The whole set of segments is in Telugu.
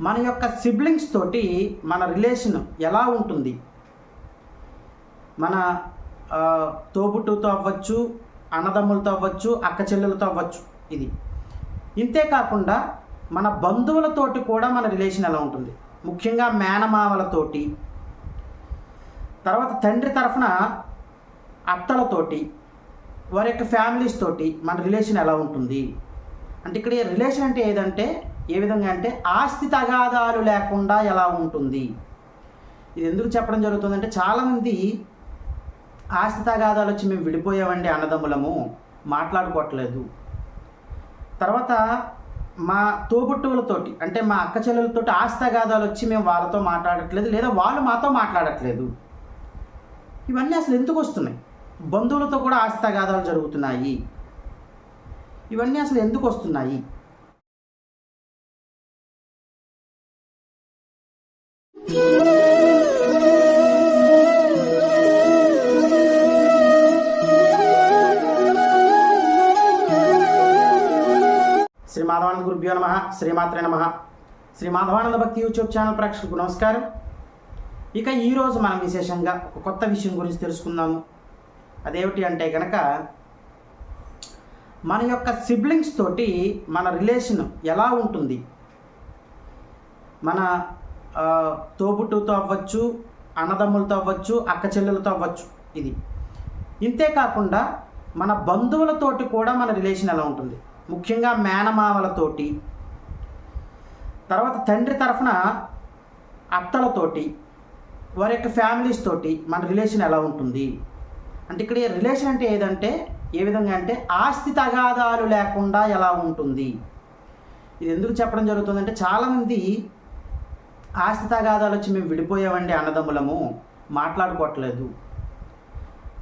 మన యొక్క సిబ్లింగ్స్ తోటి మన రిలేషన్ ఎలా ఉంటుంది? మన తోబుట్టుతో అవ్వచ్చు అన్నదమ్ములతో అవ్వచ్చు అక్క చెల్లెలతో అవ్వచ్చు ఇది. ఇంతే కాకుండా మన బంధువులతోటి కూడా మన రిలేషన్ ఎలా ఉంటుంది? ముఖ్యంగా మేనమామలతోటి తర్వాత తండ్రి తరఫున అత్తలతోటి వారి యొక్క ఫ్యామిలీస్ తోటి మన రిలేషన్ ఎలా ఉంటుంది? అంటే ఇక్కడ రిలేషన్ అంటే ఏదంటే ఏ విధంగా అంటే ఆస్తి తగాదాలు లేకుండా ఎలా ఉంటుంది? ఇది ఎందుకు చెప్పడం జరుగుతుందంటే చాలామంది ఆస్తి తగాదాలు వచ్చి మేము విడిపోయామండి అన్నదమ్ములము మాట్లాడుకోవట్లేదు. తర్వాత మా తోబుట్టువులతోటి అంటే మా అక్క చెల్లెలతోటి ఆస్తి తగాదాలు వచ్చి మేము వాళ్ళతో మాట్లాడట్లేదు లేదా వాళ్ళు మాతో మాట్లాడట్లేదు. ఇవన్నీ అసలు ఎందుకు వస్తున్నాయి? బంధువులతో కూడా ఆస్తి తగాదాలు జరుగుతున్నాయి. ఇవన్నీ అసలు ఎందుకు వస్తున్నాయి? శ్రీ మాధవానంద గురుభ్యో నమ శ్రీమాత్రే నమ. శ్రీ మాధవానంద భక్తి యూట్యూబ్ ఛానల్ ప్రేక్షకులకు నమస్కారం. ఇక ఈరోజు మనం విశేషంగా ఒక కొత్త విషయం గురించి తెలుసుకుందాము. అదేమిటి అంటే కనుక మన యొక్క సిబ్లింగ్స్ తోటి మన రిలేషన్ ఎలా ఉంటుంది? మన తోబుట్టుతో అవ్వచ్చు అన్నదమ్ములతో అవ్వచ్చు అక్క చెల్లెలతో అవ్వచ్చు ఇది. ఇంతే కాకుండా మన బంధువులతోటి కూడా మన రిలేషన్ ఎలా ఉంటుంది? ముఖ్యంగా మేనమామలతోటి తర్వాత తండ్రి తరఫున అత్తలతోటి వారి యొక్క ఫ్యామిలీస్ తోటి మన రిలేషన్ ఎలా ఉంటుంది? అంటే ఇక్కడ రిలేషన్ అంటే ఏదంటే ఏ విధంగా అంటే ఆస్తి తగాదాలు లేకుండా ఎలా ఉంటుంది? ఇది ఎందుకు చెప్పడం జరుగుతుందంటే చాలామంది ఆస్తి తగాదాలు వచ్చి మేము విడిపోయామండి అన్నదమ్ములము. మాట్లాడుకోవట్లేదు.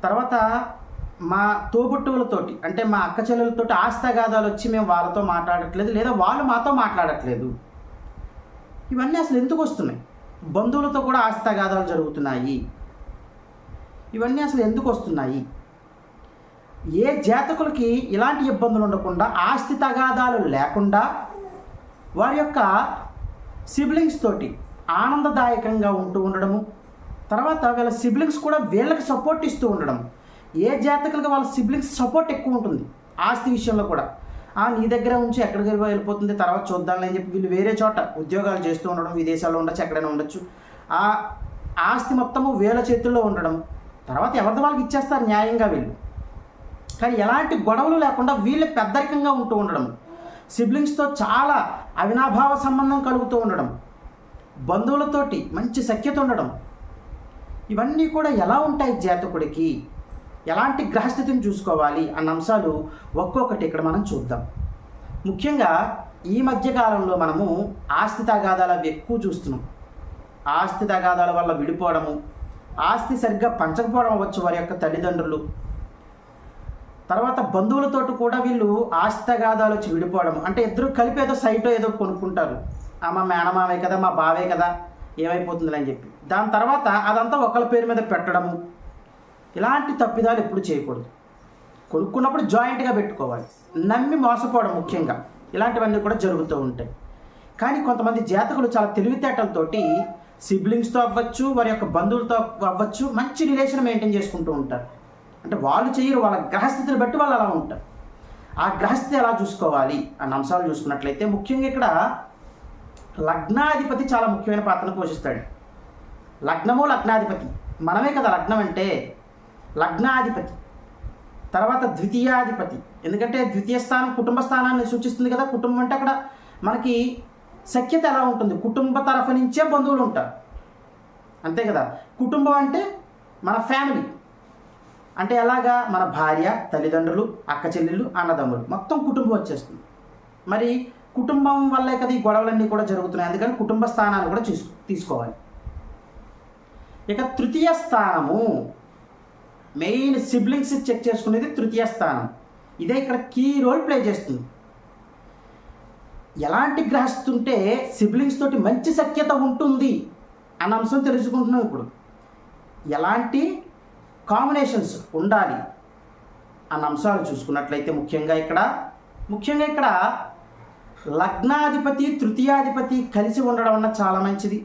తర్వాత మా తోబుట్టువులతోటి అంటే మా అక్క చెల్లెలతోటి ఆస్తి తగాదాలు వచ్చి మేము వాళ్ళతో మాట్లాడట్లేదు లేదా వాళ్ళు మాతో మాట్లాడట్లేదు. ఇవన్నీ అసలు ఎందుకు వస్తున్నాయి బంధువులతో కూడా ఆస్తి తగాదాలు జరుగుతున్నాయి. ఇవన్నీ అసలు ఎందుకు వస్తున్నాయి ఏ జాతకులకి ఇలాంటి ఇబ్బందులు ఉండకుండా ఆస్తి తగాదాలు లేకుండా వారి యొక్క సిబ్లింగ్స్ తోటి ఆనందదాయకంగా ఉంటూ ఉండడము తర్వాత వీళ్ళ సిబ్లింగ్స్ కూడా వీళ్ళకి సపోర్ట్ ఇస్తూ ఉండడం. ఏ జాతకులకు వాళ్ళ సిబ్లింగ్స్ సపోర్ట్ ఎక్కువ ఉంటుంది? ఆస్తి విషయంలో కూడా. ఆ నీ దగ్గర ఉంచి ఎక్కడికి వెళ్ళిపోతుంది తర్వాత చూద్దాంలే అని చెప్పి వీళ్ళు వేరే చోట ఉద్యోగాలు చేస్తూ ఉండడం విదేశాల్లో ఉండొచ్చు ఎక్కడైనా ఉండొచ్చు. ఆ ఆస్తి మొత్తము వీళ్ళ చేతుల్లో ఉండడం. తర్వాత ఎవరిది వాళ్ళకి ఇచ్చేస్తారు న్యాయంగా వీళ్ళు. కానీ ఎలాంటి గొడవలు లేకుండా వీళ్ళు పెద్దరికంగా ఉంటూ ఉండడం సిబ్లింగ్స్తో చాలా అవినాభావ సంబంధం కలుగుతూ ఉండడం బంధువులతోటి మంచి సఖ్యత ఉండడం ఇవన్నీ కూడా ఎలా ఉంటాయి జాతకుడికి? ఎలాంటి గ్రహస్థితిని చూసుకోవాలి అన్న అంశాలు ఒక్కొక్కటి ఇక్కడ మనం చూద్దాం. ముఖ్యంగా ఈ మధ్యకాలంలో మనము ఆస్తి తగాదాలు అవి ఎక్కువ చూస్తున్నాం. ఆస్తి తగాదాల వల్ల విడిపోవడము ఆస్తి సరిగ్గా పంచకపోవడం అవ్వచ్చు వారి యొక్క తల్లిదండ్రులు తర్వాత బంధువులతోటి కూడా వీళ్ళు ఆస్తగాదాలు వచ్చి విడిపోవడం అంటే ఇద్దరు కలిపి ఏదో సైటో ఏదో కొనుక్కుంటారు. ఆ మా మేనమామే కదా మా బావే కదా ఏమైపోతుందిలే అని చెప్పి. దాని తర్వాత అదంతా ఒకళ్ళ పేరు మీద పెట్టడము. ఇలాంటి తప్పిదాలు ఎప్పుడు చేయకూడదు. కొనుక్కున్నప్పుడు జాయింట్గా పెట్టుకోవాలి. నమ్మి మోసపోవడం ముఖ్యంగా. ఇలాంటివన్నీ కూడా జరుగుతూ ఉంటాయి. కానీ కొంతమంది జాతకులు చాలా తెలివితేటలతోటి సిబ్లింగ్స్తో అవ్వచ్చు వారి యొక్క బంధువులతో అవ్వచ్చు మంచి రిలేషన్ మెయింటైన్ చేసుకుంటూ ఉంటారు. అంటే వాళ్ళు చేయరు వాళ్ళ గ్రహస్థితిని బట్టి వాళ్ళు అలా ఉంటారు. ఆ గ్రహస్థితి ఎలా చూసుకోవాలి అన్న అంశాలు చూసుకున్నట్లయితే ముఖ్యంగా ఇక్కడ లగ్నాధిపతి చాలా ముఖ్యమైన పాత్రను పోషిస్తాడు. లగ్నము లగ్నాధిపతి? మనమే కదా లగ్నం అంటే. లగ్నాధిపతి. తర్వాత ద్వితీయాధిపతి. ఎందుకంటే ద్వితీయ స్థానం కుటుంబ స్థానాన్ని సూచిస్తుంది కదా కుటుంబం అంటే అక్కడ మనకి సఖ్యత ఎలా ఉంటుంది? కుటుంబ తరఫు నుంచే బంధువులు ఉంటారు. అంతే కదా? కుటుంబం అంటే మన ఫ్యామిలీ. అంటే ఎలాగా? మన భార్య తల్లిదండ్రులు అక్క చెల్లెళ్ళు అన్నదమ్ములు. మొత్తం కుటుంబం వచ్చేస్తుంది. మరి కుటుంబం వల్లే కదా ఈ గొడవలన్నీ కూడా జరుగుతున్నాయి. అందుకని కుటుంబ స్థానాన్ని కూడా చూసు తీసుకోవాలి. ఇక తృతీయ స్థానము. మెయిన్ సిబ్లింగ్స్ చెక్ చేసుకునేది తృతీయ స్థానం. ఇదే ఇక్కడ కీ రోల్ ప్లే చేస్తుంది. ఎలాంటి గ్రహిస్తుంటే సిబ్లింగ్స్ తోటి మంచి సఖ్యత ఉంటుంది అన్న అంశం తెలుసుకుంటున్నాం ఇప్పుడు. ఎలాంటి కాంబినేషన్స్ ఉండాలి అన్న అంశాలు చూసుకున్నట్లయితే ముఖ్యంగా ఇక్కడ ముఖ్యంగా ఇక్కడ లగ్నాధిపతి తృతీయాధిపతి కలిసి ఉండడం అన్న చాలా మంచిది.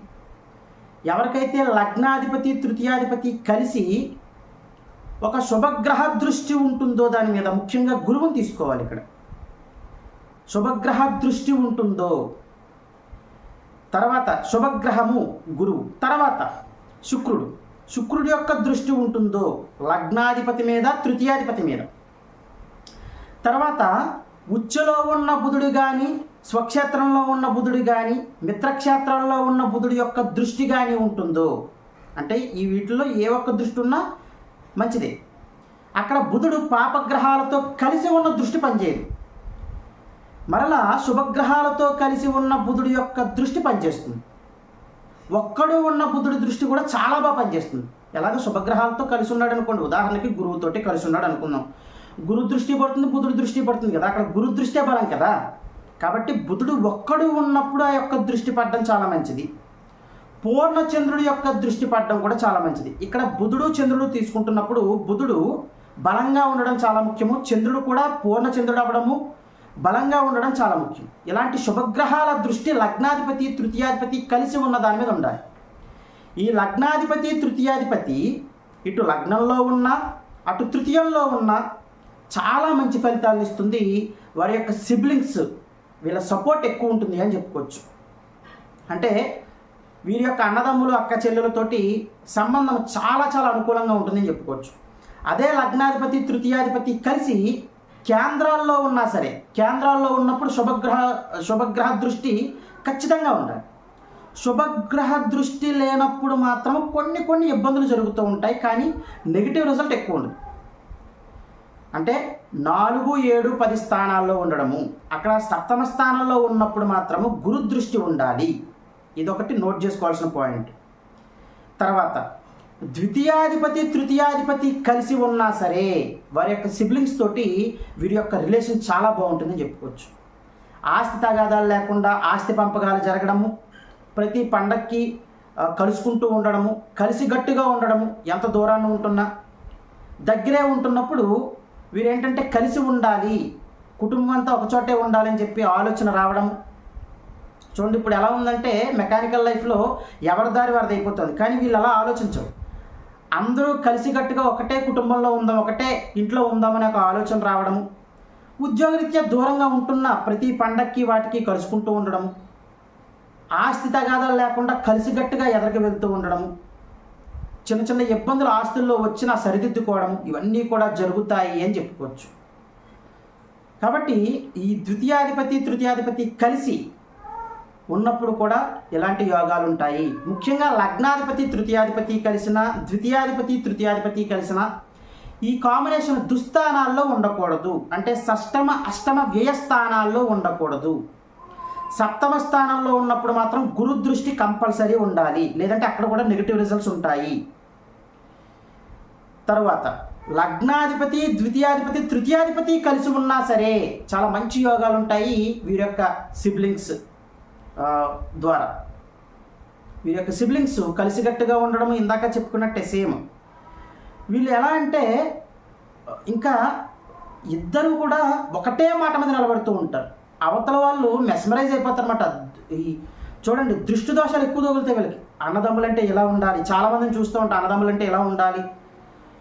ఎవరికైతే లగ్నాధిపతి తృతీయాధిపతి కలిసి ఒక శుభగ్రహ దృష్టి ఉంటుందో దాని మీద ముఖ్యంగా గురువుని తీసుకోవాలి ఇక్కడ. శుభగ్రహ దృష్టి ఉంటుందో తర్వాత శుభగ్రహము గురువు తర్వాత శుక్రుడు. శుక్రుడి యొక్క దృష్టి ఉంటుందో లగ్నాధిపతి మీద తృతీయాధిపతి మీద. తర్వాత ఉచ్చలో ఉన్న బుధుడు కానీ స్వక్షేత్రంలో ఉన్న బుధుడు కానీ మిత్రక్షేత్రంలో ఉన్న బుధుడు యొక్క దృష్టి కానీ ఉంటుందో అంటే ఈ వీటిలో ఏ ఒక్క దృష్టి ఉన్నా మంచిదే. అక్కడ బుధుడు పాపగ్రహాలతో కలిసి ఉన్న దృష్టి పనిచేయదు. మరలా శుభగ్రహాలతో కలిసి ఉన్న బుధుడి యొక్క దృష్టి పనిచేస్తుంది. ఒక్కడు ఉన్న బుద్ధుడి దృష్టి కూడా చాలా బాగా పనిచేస్తుంది. ఎలాగ శుభగ్రహాలతో కలిసి ఉన్నాడు అనుకోండి. ఉదాహరణకి గురువుతోటి కలిసి ఉన్నాడు అనుకుందాం. గురు దృష్టి పడుతుంది బుధుడు దృష్టి పడుతుంది కదా. అక్కడ గురు దృష్టే బలం కదా. కాబట్టి బుధుడు ఒక్కడు ఉన్నప్పుడు ఆ యొక్క దృష్టి పడడం చాలా మంచిది. పూర్ణచంద్రుడి యొక్క దృష్టి పడడం కూడా చాలా మంచిది. ఇక్కడ బుధుడు చంద్రుడు తీసుకుంటున్నప్పుడు బుధుడు బలంగా ఉండడం చాలా ముఖ్యము. చంద్రుడు కూడా పూర్ణచంద్రుడు అవ్వడము బలంగా ఉండడం చాలా ముఖ్యం. ఇలాంటి శుభగ్రహాల దృష్టి లగ్నాధిపతి తృతీయాధిపతి కలిసి ఉన్న దాని మీద ఉండాలి. ఈ లగ్నాధిపతి తృతీయాధిపతి ఇటు లగ్నంలో ఉన్న అటు తృతీయంలో ఉన్న చాలా మంచి ఫలితాలను ఇస్తుంది. వారి యొక్క సిబ్లింగ్స్ వీళ్ళ సపోర్ట్ ఎక్కువ ఉంటుంది అని చెప్పుకోవచ్చు. అంటే వీరి యొక్క అన్నదమ్ములు అక్క చెల్లెలతోటి సంబంధం చాలా చాలా అనుకూలంగా ఉంటుందని చెప్పుకోవచ్చు. అదే లగ్నాధిపతి తృతీయాధిపతి కలిసి కేంద్రాల్లో ఉన్నా సరే కేంద్రాల్లో ఉన్నప్పుడు శుభగ్రహ శుభగ్రహ దృష్టి ఖచ్చితంగా ఉండాలి. శుభగ్రహ దృష్టి లేనప్పుడు మాత్రం కొన్ని కొన్ని ఇబ్బందులు జరుగుతూ ఉంటాయి కానీ నెగిటివ్ రిజల్ట్ ఎక్కువ ఉండదు. అంటే నాలుగు ఏడు పది స్థానాల్లో ఉండడము అక్కడ సప్తమ స్థానంలో ఉన్నప్పుడు మాత్రము గురు దృష్టి ఉండాలి. ఇదొకటి నోట్ చేసుకోవాల్సిన పాయింట్. తర్వాత ద్వితీయాధిపతి తృతీయాధిపతి కలిసి ఉన్నా సరే వారి యొక్క సిబ్లింగ్స్ తోటి వీరి యొక్క రిలేషన్ చాలా బాగుంటుందని చెప్పుకోవచ్చు. ఆస్తి తగాదాలు లేకుండా ఆస్తి పంపకాలు జరగడము ప్రతి పండక్కి కలుసుకుంటూ ఉండడము కలిసి గట్టిగా ఉండడము ఎంత దూరాన్ని ఉంటున్నా దగ్గరే ఉంటున్నప్పుడు వీరేంటంటే కలిసి ఉండాలి కుటుంబం అంతా ఒకచోటే ఉండాలని చెప్పి ఆలోచన రావడం చూడండి ఇప్పుడు ఎలా ఉందంటే మెకానికల్ లైఫ్లో ఎవరి దారి వారిది అయిపోతుంది కానీ వీళ్ళు అలా ఆలోచించరు. అందరూ కలిసికట్టుగా ఒకటే కుటుంబంలో ఉందాం ఒకటే ఇంట్లో ఉందామనే ఒక ఆలోచన రావడము ఉద్యోగరీత్యా దూరంగా ఉంటున్న ప్రతి పండక్కి వాటికి కలుసుకుంటూ ఉండడం ఆస్తి తగాదాలు లేకుండా కలిసికట్టుగా ఎదరికి వెళ్తూ ఉండడం చిన్న చిన్న ఇబ్బందులు ఆస్తుల్లో వచ్చినా సరిదిద్దుకోవడం ఇవన్నీ కూడా జరుగుతాయి అని చెప్పుకోవచ్చు. కాబట్టి ఈ ద్వితీయాధిపతి తృతీయాధిపతి కలిసి ఉన్నప్పుడు కూడా ఇలాంటి యోగాలు ఉంటాయి ముఖ్యంగా లగ్నాధిపతి తృతీయాధిపతి కలిసిన ద్వితీయాధిపతి తృతీయాధిపతి కలిసిన ఈ కాంబినేషన్ దుస్థానాల్లో ఉండకూడదు. అంటే షష్టమ అష్టమ వ్యయ స్థానాల్లో ఉండకూడదు. సప్తమ స్థానంలో ఉన్నప్పుడు మాత్రం గురు దృష్టి కంపల్సరీ ఉండాలి. లేదంటే అక్కడ కూడా నెగిటివ్ రిజల్ట్స్ ఉంటాయి. తర్వాత లగ్నాధిపతి ద్వితీయాధిపతి తృతీయాధిపతి కలిసి ఉన్నా సరే చాలా మంచి యోగాలు ఉంటాయి వీరి యొక్క సిబ్లింగ్స్. ద్వారా. వీరి యొక్క సిబ్లింగ్స్ కలిసికట్టుగా ఉండడం ఇందాక చెప్పుకున్నట్టే సేమ్. వీళ్ళు ఎలా అంటే ఇంకా ఇద్దరు కూడా ఒకటే మాట మీద నిలబడుతూ ఉంటారు. అవతల వాళ్ళు మెస్మరైజ్ అయిపోతారనమాట ఈ చూడండి దృష్టి దోషాలు ఎక్కువ తగులుతాయి వీళ్ళకి. అన్నదమ్ములంటే ఇలా ఉండాలి? చాలామందిని చూస్తూ ఉంటాం అన్నదమ్ములంటే ఇలా ఉండాలి?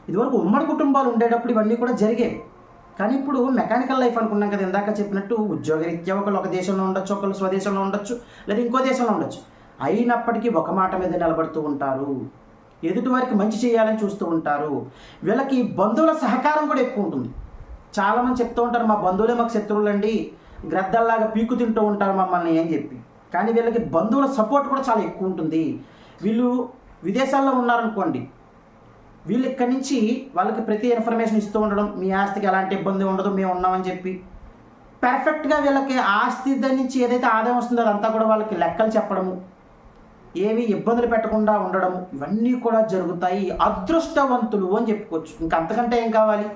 ఇదివరకు ఉమ్మడి కుటుంబాలు ఉండేటప్పుడు ఇవన్నీ కూడా జరిగేవి. కానీ ఇప్పుడు మెకానికల్ లైఫ్ అనుకున్నాం కదా ఇందాక చెప్పినట్టు ఉద్యోగరీత్యా ఒకళ్ళు ఒక దేశంలో ఉండొచ్చు ఒకళ్ళు స్వదేశంలో ఉండొచ్చు లేదా ఇంకో దేశంలో ఉండొచ్చు. అయినప్పటికీ ఒక మాట మీద నిలబడుతూ ఉంటారు. ఎదుటి వారికి మంచి చేయాలని చూస్తూ ఉంటారు. వీళ్ళకి బంధువుల సహకారం కూడా ఎక్కువ ఉంటుంది. చాలామంది చెప్తూ ఉంటారు మా బంధువులే మాకు శత్రువులండి. గ్రద్దల్లాగా పీకు తింటూ ఉంటారు మమ్మల్ని అని చెప్పి. కానీ వీళ్ళకి బంధువుల సపోర్ట్ కూడా చాలా ఎక్కువ ఉంటుంది. వీళ్ళు విదేశాల్లో ఉన్నారనుకోండి వీళ్ళు ఇక్కడి నుంచి వాళ్ళకి ప్రతి ఇన్ఫర్మేషన్ ఇస్తూ ఉండడం మీ ఆస్తికి ఎలాంటి ఇబ్బంది ఉండదు మేము ఉన్నామని చెప్పి. పర్ఫెక్ట్గా వీళ్ళకి ఆస్తి దాని నుంచి ఏదైతే ఆదాయం వస్తుందో అదంతా కూడా వాళ్ళకి లెక్కలు చెప్పడము ఏవి ఇబ్బందులు పెట్టకుండా ఉండడం ఇవన్నీ కూడా జరుగుతాయి. అదృష్టవంతులు అని చెప్పుకోవచ్చు. ఇంకంతకంటే ఏం కావాలి?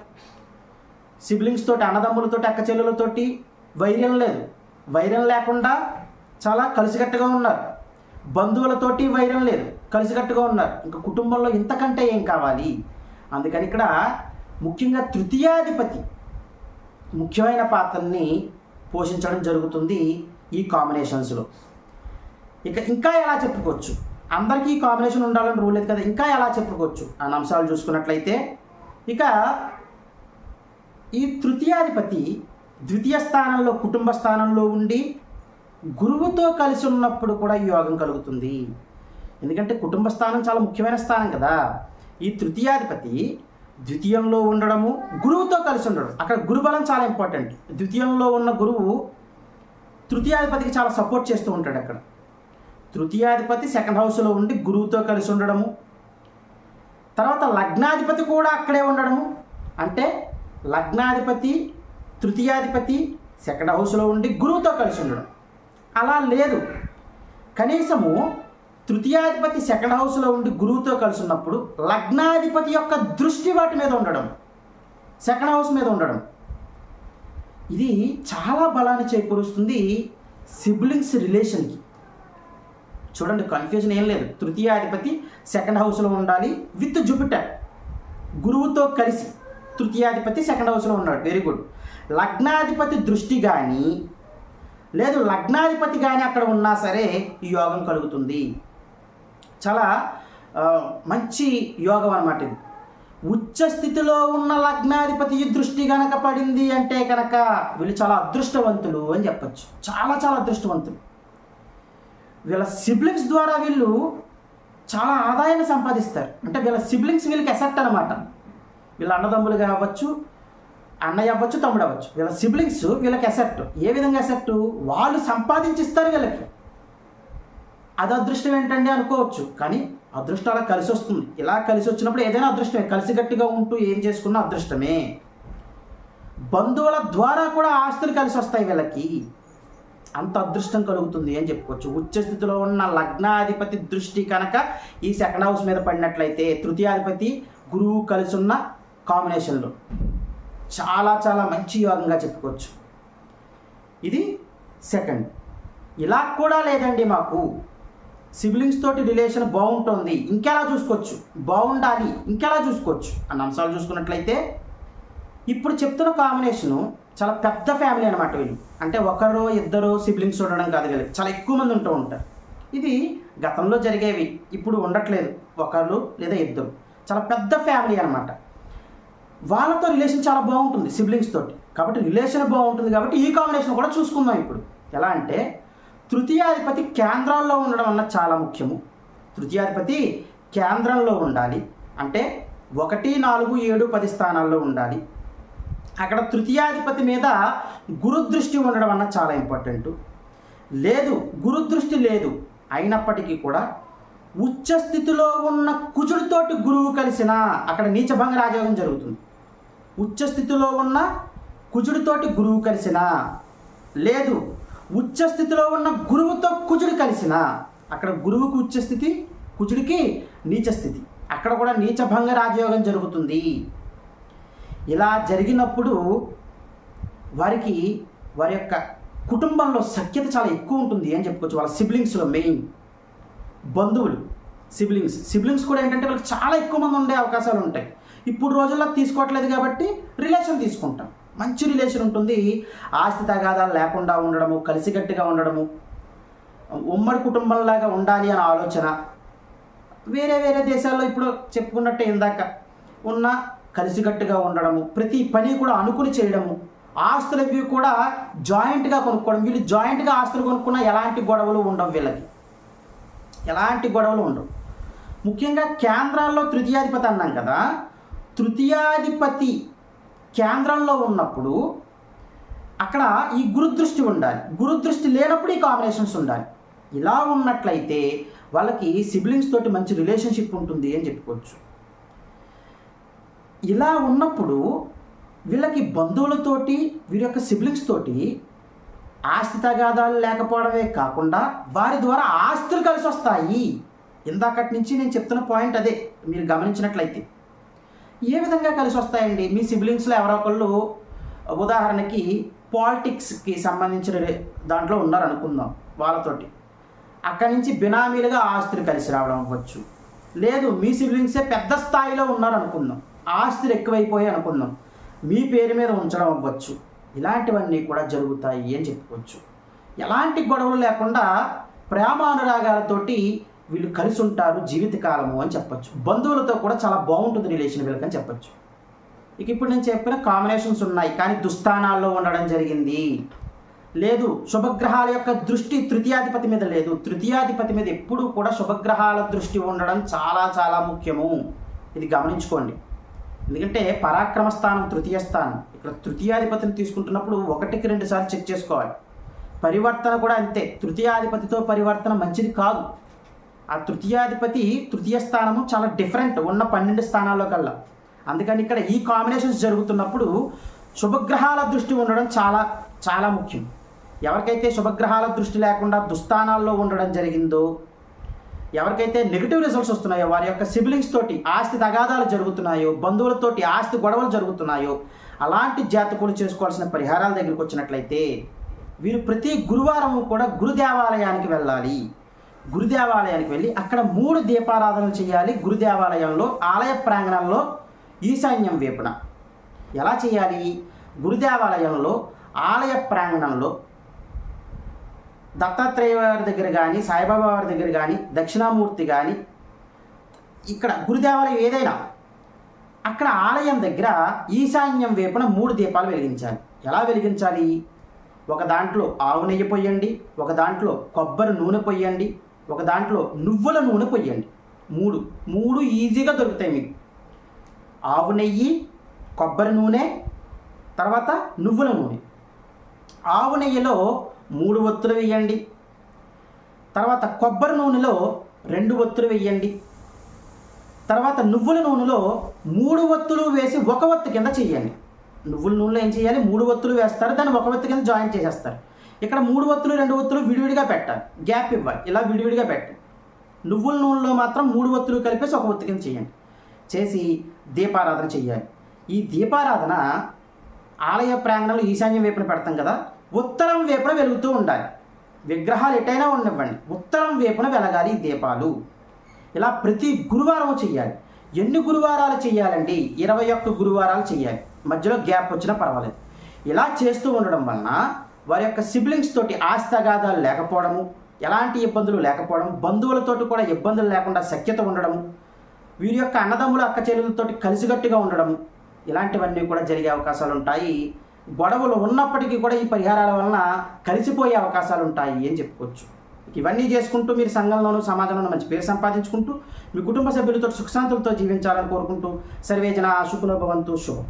సిబ్లింగ్స్ తోటి అన్నదమ్ములతోటి అక్క చెల్లెలతోటి వైర్యం లేదు. వైరం లేకుండా చాలా కలిసికట్టుగా ఉన్నారు. బంధువులతోటి వైరం లేదు. కలిసికట్టుగా ఉన్నారు. ఇంకా కుటుంబంలో ఇంతకంటే ఏం కావాలి? అందుకని ఇక్కడ ముఖ్యంగా తృతీయాధిపతి ముఖ్యమైన పాత్రని పోషించడం జరుగుతుంది ఈ కాంబినేషన్స్లో. ఇక ఇంకా ఎలా చెప్పుకోవచ్చు? అందరికీ ఈ కాంబినేషన్ ఉండాలని రూల్ లేదు కదా ఇంకా ఎలా చెప్పుకోవచ్చు? అన్న అంశాలు చూసుకున్నట్లయితే ఇక ఈ తృతీయాధిపతి ద్వితీయ స్థానంలో కుటుంబ స్థానంలో ఉండి గురువుతో కలిసి ఉన్నప్పుడు కూడా ఈ యోగం కలుగుతుంది. ఎందుకంటే కుటుంబ స్థానం చాలా ముఖ్యమైన స్థానం కదా. ఈ తృతీయాధిపతి ద్వితీయంలో ఉండడము గురువుతో కలిసి ఉండడం. అక్కడ గురుబలం చాలా ఇంపార్టెంట్ ద్వితీయంలో ఉన్న గురువు తృతీయాధిపతికి చాలా సపోర్ట్ చేస్తూ ఉంటాడు అక్కడ. తృతీయాధిపతి సెకండ్ హౌస్లో ఉండి గురువుతో కలిసి ఉండడము. తర్వాత లగ్నాధిపతి కూడా అక్కడే ఉండడము. అంటే లగ్నాధిపతి తృతీయాధిపతి సెకండ్ హౌస్లో ఉండి గురువుతో కలిసి ఉండడం. అలా లేదు. కనీసము తృతీయాధిపతి సెకండ్ హౌస్లో ఉండి గురువుతో కలిసి ఉన్నప్పుడు లగ్నాధిపతి యొక్క దృష్టి వాటి మీద ఉండడం సెకండ్ హౌస్ మీద ఉండడం. ఇది చాలా బలాన్ని చేకూరుస్తుంది సిబ్లింగ్స్ రిలేషన్కి. చూడండి కన్ఫ్యూజన్ ఏం లేదు. తృతీయాధిపతి సెకండ్ హౌస్లో ఉండాలి విత్ జూపిటర్. గురువుతో కలిసి తృతీయాధిపతి సెకండ్ హౌస్లో ఉన్నాడు. Very good. లగ్నాధిపతి దృష్టి కానీ లేదు లగ్నాధిపతి కానీ అక్కడ ఉన్నా సరే ఈ యోగం కలుగుతుంది. చాలా మంచి యోగం అన్నమాట ఇది. ఉచ్చ స్థితిలో ఉన్న లగ్నాధిపతి ఈ దృష్టి కనుక పడింది అంటే కనుక వీళ్ళు చాలా అదృష్టవంతులు అని చెప్పచ్చు. చాలా చాలా అదృష్టవంతులు. వీళ్ళ సిబ్లింగ్స్ ద్వారా వీళ్ళు చాలా ఆదాయాన్ని సంపాదిస్తారు. అంటే వీళ్ళ సిబ్లింగ్స్ వీళ్ళకి ఎసెప్ట్ అనమాట వీళ్ళ అన్నదమ్ములుగా అవ్వచ్చు అన్నయ్య అవ్వచ్చు తమ్ముడు అవ్వచ్చు. వీళ్ళ సిబ్లింగ్స్ వీళ్ళకి ఎసెప్ట్ ఏ విధంగా ఎసెప్ట్ వాళ్ళు సంపాదించిస్తారు వీళ్ళకి. అది అదృష్టం ఏంటండి అనుకోవచ్చు. కానీ అదృష్టం అలా కలిసి వస్తుంది. ఇలా కలిసి వచ్చినప్పుడు ఏదైనా అదృష్టమే. కలిసిగట్టిగా ఉంటూ ఏం చేసుకున్నా అదృష్టమే. బంధువుల ద్వారా కూడా ఆస్తులు కలిసి వస్తాయి వీళ్ళకి. అంత అదృష్టం కలుగుతుంది అని చెప్పుకోవచ్చు. ఉచ్చ స్థితిలో ఉన్న లగ్నాధిపతి దృష్టి కనుక ఈ సెకండ్ హౌస్ మీద పడినట్లయితే తృతీయాధిపతి గురువు కలిసి ఉన్న కాంబినేషన్లో చాలా చాలా మంచి యోగంగా చెప్పుకోవచ్చు. ఇది సెకండ్ ఇలా కూడా లేదండి మాకు. సిబ్లింగ్స్ తోటి రిలేషన్ బాగుంటుంది ఇంకెలా చూసుకోవచ్చు? బాగుండాలి ఇంకెలా చూసుకోవచ్చు? అన్న అంశాలు చూసుకున్నట్లయితే ఇప్పుడు చెప్తున్న కాంబినేషను చాలా పెద్ద ఫ్యామిలీ అనమాట వీళ్ళు. అంటే ఒకరు ఇద్దరు సిబ్లింగ్స్ ఉండడం కాదు వీళ్ళకి చాలా ఎక్కువ మంది ఉంటూ ఉంటారు. ఇది గతంలో జరిగేవి ఇప్పుడు ఉండట్లేదు. ఒకరు లేదా ఇద్దరు. చాలా పెద్ద ఫ్యామిలీ అనమాట వాళ్ళతో రిలేషన్ చాలా బాగుంటుంది సిబ్లింగ్స్ తోటి. కాబట్టి రిలేషన్ బాగుంటుంది కాబట్టి ఈ కాంబినేషన్ కూడా చూసుకుందాం ఇప్పుడు. ఎలా అంటే తృతీయాధిపతి కేంద్రాల్లో ఉండడం అన్న చాలా ముఖ్యము. తృతీయాధిపతి కేంద్రంలో ఉండాలి. అంటే ఒకటి నాలుగు ఏడు పది స్థానాల్లో ఉండాలి. అక్కడ తృతీయాధిపతి మీద గురుదృష్టి ఉండడం అన్న చాలా ఇంపార్టెంట్. లేదు గురుదృష్టి లేదు అయినప్పటికీ కూడా ఉచ్చస్థితిలో ఉన్న కుజుడితోటి గురువు కలిసిన అక్కడ నీచభంగ రాజయోగం జరుగుతుంది. ఉచ్చస్థితిలో ఉన్న కుజుడితోటి గురువు కలిసిన లేదు ఉచ్చ స్థితిలో ఉన్న గురువుతో కుజుడు కలిసిన. అక్కడ గురువుకు ఉచ్చ స్థితి కుజుడికి నీచ స్థితి అక్కడ కూడా నీచభంగ రాజయోగం జరుగుతుంది. ఇలా జరిగినప్పుడు వారికి వారి యొక్క కుటుంబంలో సఖ్యత చాలా ఎక్కువ ఉంటుంది అని చెప్పుకోవచ్చు. వాళ్ళ సిబ్లింగ్స్లో మెయిన్ బంధువులు సిబ్లింగ్స్. సిబ్లింగ్స్ కూడా ఏంటంటే వాళ్ళకి చాలా ఎక్కువ మంది ఉండే అవకాశాలు ఉంటాయి. ఇప్పుడు రోజుల్లో తీసుకోవట్లేదు కాబట్టి రిలేషన్ తీసుకుంటాం. మంచి రిలేషన్ ఉంటుంది. ఆస్తి తగాదాలు లేకుండా ఉండడము కలిసికట్టుగా ఉండడము ఉమ్మడి కుటుంబంలాగా ఉండాలి అనే ఆలోచన. వేరే వేరే దేశాల్లో ఇప్పుడు చెప్పుకున్నట్టే ఇందాక ఉన్న కలిసికట్టుగా ఉండడము ప్రతి పని కూడా అనుకుని చేయడము ఆస్తులకి కూడా జాయింట్గా కొనుక్కోవడం వీళ్ళు జాయింట్గా ఆస్తులు కొనుక్కున్న ఎలాంటి గొడవలు ఉండవు వీళ్ళకి. ఎలాంటి గొడవలు ఉండవు. ముఖ్యంగా కేంద్రాల్లో తృతీయాధిపతి అన్నాం కదా తృతీయాధిపతి కేంద్రంలో ఉన్నప్పుడు అక్కడ ఈ గురుదృష్టి ఉండాలి. గురుదృష్టి లేనప్పుడు ఈ కాంబినేషన్స్ ఉండాలి. ఇలా ఉన్నట్లయితే వాళ్ళకి సిబ్లింగ్స్ తోటి మంచి రిలేషన్షిప్ ఉంటుంది అని చెప్పుకోవచ్చు. ఇలా ఉన్నప్పుడు వీళ్ళకి బంధువులతోటి వీరి యొక్క సిబ్లింగ్స్ తోటి ఆస్తి తగాదాలు లేకపోవడమే కాకుండా వారి ద్వారా ఆస్తులు కలిసి వస్తాయి ఇందాకటి నుంచి నేను చెప్తున్న పాయింట్ అదే. మీరు గమనించినట్లయితే. ఏ విధంగా కలిసి వస్తాయండి? మీ సిబ్లింగ్స్లో ఎవరో ఒకళ్ళు ఉదాహరణకి పాలిటిక్స్కి సంబంధించిన దాంట్లో ఉన్నారు అనుకుందాం వాళ్ళతోటి. అక్కడి నుంచి బినామీలుగా ఆస్తులు కలిసి రావడం అవ్వచ్చు. లేదు మీ సిబ్లింగ్సే పెద్ద స్థాయిలో ఉన్నారు అనుకుందాం ఆస్తులు ఎక్కువైపోయాయి అనుకుందాం. మీ పేరు మీద ఉంచడం అవ్వచ్చు. ఇలాంటివన్నీ కూడా జరుగుతాయి అని చెప్పుకోవచ్చు. ఎలాంటి గొడవలు లేకుండా ప్రేమానురాగాలతోటి వీళ్ళు కలిసి ఉంటారు జీవితకాలము అని చెప్పొచ్చు. బంధువులతో కూడా చాలా బాగుంటుంది రిలేషన్ వీళ్ళకని చెప్పొచ్చు. ఇక ఇప్పుడు నేను చెప్పిన కాంబినేషన్స్ ఉన్నాయి. కానీ దుస్థానాల్లో ఉండడం జరిగింది. లేదు శుభగ్రహాల యొక్క దృష్టి తృతీయాధిపతి మీద లేదు. తృతీయాధిపతి మీద ఎప్పుడూ కూడా శుభగ్రహాల దృష్టి ఉండడం చాలా చాలా ముఖ్యము. ఇది గమనించుకోండి. ఎందుకంటే పరాక్రమ స్థానం తృతీయ స్థానం. ఇక్కడ తృతీయాధిపతిని తీసుకుంటున్నప్పుడు ఒకటికి రెండు సార్లు చెక్ చేసుకోవాలి. పరివర్తన కూడా అంతే. తృతీయాధిపతితో పరివర్తన మంచిది కాదు. ఆ తృతీయాధిపతి తృతీయ స్థానము చాలా డిఫరెంట్ ఉన్న పన్నెండు స్థానాల్లో కల్లా. అందుకని ఇక్కడ ఈ కాంబినేషన్స్ జరుగుతున్నప్పుడు శుభగ్రహాల దృష్టి ఉండడం చాలా చాలా ముఖ్యం. ఎవరికైతే శుభగ్రహాల దృష్టి లేకుండా దుస్థానాల్లో ఉండడం జరిగిందో ఎవరికైతే నెగిటివ్ రిజల్ట్స్ వస్తున్నాయో వారి యొక్క సిబ్లింగ్స్ తోటి ఆస్తి తగాదాలు జరుగుతున్నాయో బంధువులతోటి ఆస్తి గొడవలు జరుగుతున్నాయో అలాంటి జాతకులు చేసుకోవాల్సిన పరిహారాల దగ్గరికి వచ్చినట్లయితే వీరు ప్రతి గురువారం కూడా గురు దేవాలయానికి వెళ్ళాలి. గురు దేవాలయానికి వెళ్ళి అక్కడ మూడు దీపారాధనలు చేయాలి. గురు దేవాలయంలో ఆలయ ప్రాంగణంలో ఈశాన్యం వేపున. ఎలా చేయాలి? గురు దేవాలయంలో ఆలయ ప్రాంగణంలో దత్తాత్రేయ వారి దగ్గర కానీ సాయిబాబా వారి దగ్గర కానీ దక్షిణామూర్తి కానీ ఇక్కడ గురుదేవాలయం ఏదైనా అక్కడ ఆలయం దగ్గర ఈశాన్యం వైపున మూడు దీపాలు వెలిగించాలి. ఎలా వెలిగించాలి? ఒక దాంట్లో ఆవు నెయ్యి పొయ్యండి ఒక దాంట్లో కొబ్బరి నూనె పొయ్యండి ఒక దాంట్లో నువ్వుల నూనె పొయ్యండి మూడు. మూడు ఈజీగా దొరుకుతాయి మీకు. ఆవు నెయ్యి కొబ్బరి నూనె తర్వాత నువ్వుల నూనె. ఆవు నెయ్యిలో మూడు ఒత్తులు వేయండి. తర్వాత కొబ్బరి నూనెలో రెండు ఒత్తులు వేయండి. తర్వాత నువ్వుల నూనెలో మూడు ఒత్తులు వేసి ఒక ఒత్తు కింద చేయండి. నువ్వుల నూనెలో ఏం చేయాలి? మూడు ఒత్తులు వేస్తారు. దాన్ని ఒక ఒత్తు కింద జాయిన్ చేసేస్తారు. ఇక్కడ మూడు ఒత్తులు రెండు ఒత్తులు విడివిడిగా పెట్టాలి. గ్యాప్ ఇవ్వాలి. ఇలా విడివిడిగా పెట్టాలి నువ్వుల నూనెలో మాత్రం మూడు ఒత్తులు కలిపేసి ఒక ఒత్తు కింద చేయండి. చేసి దీపారాధన చేయాలి ఈ దీపారాధన ఆలయ ప్రాంగణంలో ఈశాన్యం వైపున పెడతాం కదా ఉత్తరం వైపున వెలుగుతూ ఉండాలి. విగ్రహాలు ఎటైనా ఉండనివ్వండి. ఉత్తరం వైపున వెలగాలి ఈ దీపాలు. ఇలా ప్రతి గురువారం చేయాలి ఎన్ని గురువారాలు చేయాలండి ఇరవై ఒక్క గురువారాలు చేయాలి మధ్యలో గ్యాప్ వచ్చినా పర్వాలేదు. ఇలా చేస్తూ ఉండడం వలన వారి యొక్క సిబ్లింగ్స్ తోటి ఆస్తగాదాలు లేకపోవడము ఎలాంటి ఇబ్బందులు లేకపోవడం బంధువులతోటి కూడా ఇబ్బందులు లేకుండా సఖ్యత ఉండడం వీరి యొక్క అన్నదమ్ముల అక్క చెల్లెలతోటి కలిసిగట్టుగా ఉండడం ఇలాంటివన్నీ కూడా జరిగే అవకాశాలు ఉంటాయి. గొడవలు ఉన్నప్పటికీ కూడా ఈ పరిహారాల వలన కలిసిపోయే అవకాశాలు ఉంటాయి అని చెప్పుకోవచ్చు. ఇవన్నీ చేసుకుంటూ మీరు సంఘంలోనూ సమాజంలోనూ మంచి పేరు సంపాదించుకుంటూ మీ కుటుంబ సభ్యులతో సుఖశాంతులతో జీవించాలని కోరుకుంటూ సర్వేజన శుకులో భవంతు శుభం.